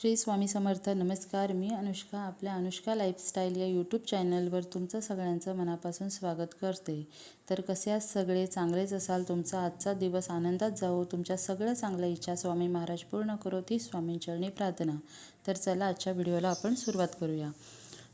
श्री स्वामी समर्थ. नमस्कार मी अनुष्का आपल्या अनुष्का लाईफस्टाईल या यूट्यूब चॅनलवर तुमचं सगळ्यांचं मनापासून स्वागत करते. तर कसे आज सगळे? चांगलेच असाल तुमचा? आजचा दिवस आनंदात जावो. तुमच्या सगळ्या चांगल्या इच्छा स्वामी महाराज पूर्ण करो. ती स्वामींचरणी प्रार्थना. तर चला आजच्या व्हिडिओला आपण सुरुवात करूया.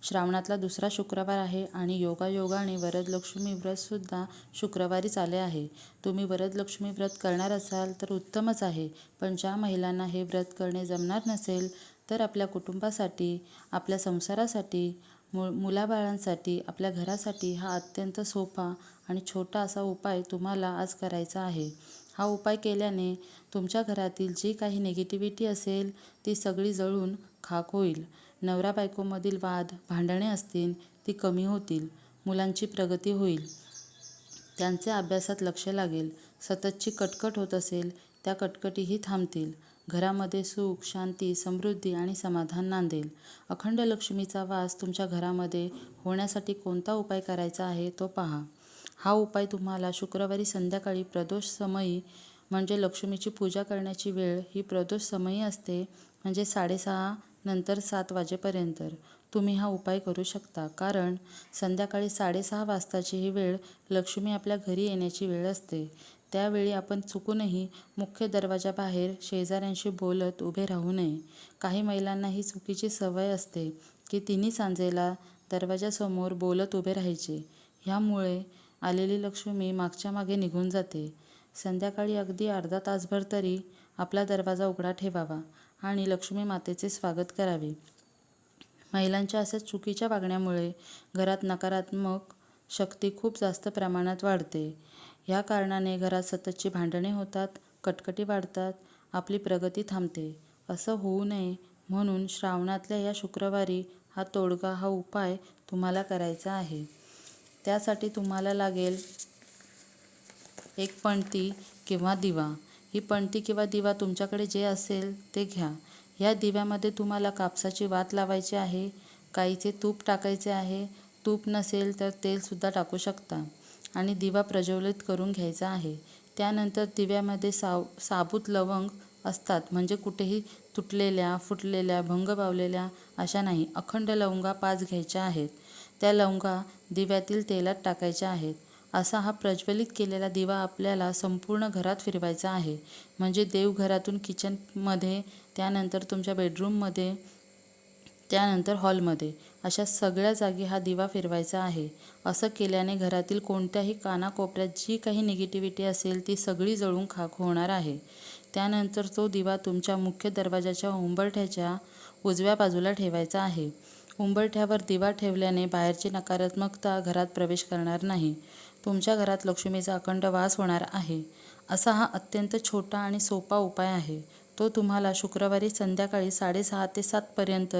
श्रावणातला दुसरा शुक्रवार आहे आणि योगायोगाने वरदलक्ष्मी व्रतसुद्धा शुक्रवारीच आले आहे. तुम्ही वरदलक्ष्मी व्रत करणार असाल तर उत्तमच आहे पण ज्या महिलांना हे व्रत करणे जमणार नसेल तर आपल्या कुटुंबासाठी आपल्या संसारासाठी मु मुलाबाळांसाठी आपल्या घरासाठी हा अत्यंत सोपा आणि छोटा असा उपाय तुम्हाला आज करायचा आहे. हा उपाय केल्याने तुमच्या घरातील जी काही निगेटिव्हिटी असेल ती सगळी जळून खाक होईल. नवरा बायकोमधील वाद भांडणे असतील ती कमी होतील मुलांची प्रगती होईल. त्यांचे अभ्यासात लक्ष लागेल. सततची कटकट होत असेल त्या कटकटीही थांबतील. घरामध्ये सुख शांती समृद्धी आणि समाधान नांदेल. अखंड लक्ष्मीचा वास तुमच्या घरामध्ये होण्यासाठी कोणता उपाय करायचा आहे तो पहा. हा उपाय तुम्हाला शुक्रवारी संध्याकाळी प्रदोष समयी म्हणजे लक्ष्मीची पूजा करण्याची वेळ ही प्रदोष समयी असते म्हणजे साडेसहा नंतर सात वाजेपर्यंत तुम्ही हा उपाय करू शकता. कारण संध्याकाळी साडेसहा वाजताची ही वेळ लक्ष्मी आपल्या घरी येण्याची वेळ असते. त्यावेळी आपण चुकूनही मुख्य दरवाजाबाहेर शेजाऱ्यांशी बोलत उभे राहू नये. काही महिलांना ही चुकीची सवय असते की तिन्ही सांजेला दरवाजासमोर बोलत उभे राहायचे. ह्यामुळे आलेली लक्ष्मी मागच्या मागे निघून जाते. संध्याकाळी अगदी अर्धा तासभर तरी आपला दरवाजा उघडा ठेवावा. आणि लक्ष्मी मातेचे स्वागत करावे. महिलांच्या अशा चुकीच्या वागण्यामुळे घरात नकारात्मक शक्ती खूप जास्त प्रमाणात वाढते. ह्या कारणाने घरात सततची भांडणे होतात कटकटी वाढतात आपली प्रगती थांबते. असं होऊ नये म्हणून श्रावणातल्या या शुक्रवारी हा तोडगा हा उपाय तुम्हाला करायचा आहे. त्यासाठी तुम्हाला लागेल एक पणती किंवा दिवा. ही पणती किंवा दिवा तुमच्याकडे जे असेल ते घ्या. या दिव्यामध्ये तुम्हाला कापसाची वात लावायची आहे काहीचे तूप टाकायचे आहे तूप नसेल तर तेलसुद्धा टाकू शकता. आणि दिवा प्रज्वलित करून घ्यायचा आहे. त्यानंतर दिव्यामध्ये साव साबूत लवंग असतात म्हणजे कुठेही तुटलेल्या फुटलेल्या भंग पावलेल्या अशा नाही अखंड लवंगा पाच घ्यायच्या आहेत. त्या लवंगा दिव्यातील तेलात टाकायच्या आहेत. असा हा प्रज्वलित केलेला दिवा आपल्याला संपूर्ण घरात फिरवायचा आहे. म्हणजे देवघरातून किचनमध्ये त्यानंतर तुमच्या बेडरूममध्ये त्यानंतर हॉलमध्ये अशा सगळ्या जागी हा दिवा फिरवायचा आहे. असं केल्याने घरातील कोणत्याही कानाकोपऱ्यात जी काही निगेटिव्हिटी असेल ती सगळी जळून खाक होणार आहे. त्यानंतर तो दिवा तुमच्या मुख्य दरवाजाच्या उंबरठ्याच्या उजव्या बाजूला ठेवायचा आहे. उंबरठ्यावर दिवा ठेवल्याने बाहेरची नकारात्मकता घरात प्रवेश करणार नाही. तुमच्या घरात लक्ष्मीचा अखंड वास होणार आहे. असा हा अत्यंत छोटा आणि सोपा उपाय आहे. तो तुम्हाला शुक्रवारी संध्याकाळी साडेसहा ते सातपर्यंत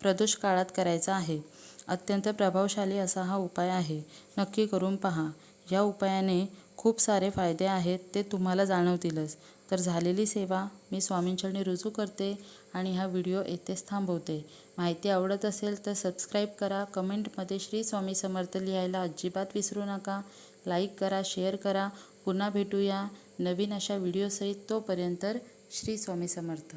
प्रदोष काळात करायचा आहे. अत्यंत प्रभावशाली असा हा उपाय आहे. नक्की करून पहा. या उपायाने खूप सारे फायदे आहेत ते तुम्हाला जाणवतीलच. तर झालेली सेवा मी स्वामींचरणी रुजू करते आणि हा व्हिडिओ येथेच थांबवते. माहिती आवडत असेल तर सबस्क्राईब करा. कमेंटमध्ये श्री स्वामी समर्थ लिहायला अजिबात विसरू नका. लाईक करा शेअर करा. पुन्हा भेटूया नवीन अशा व्हिडिओसहित तोपर्यंत श्री स्वामी समर्थ.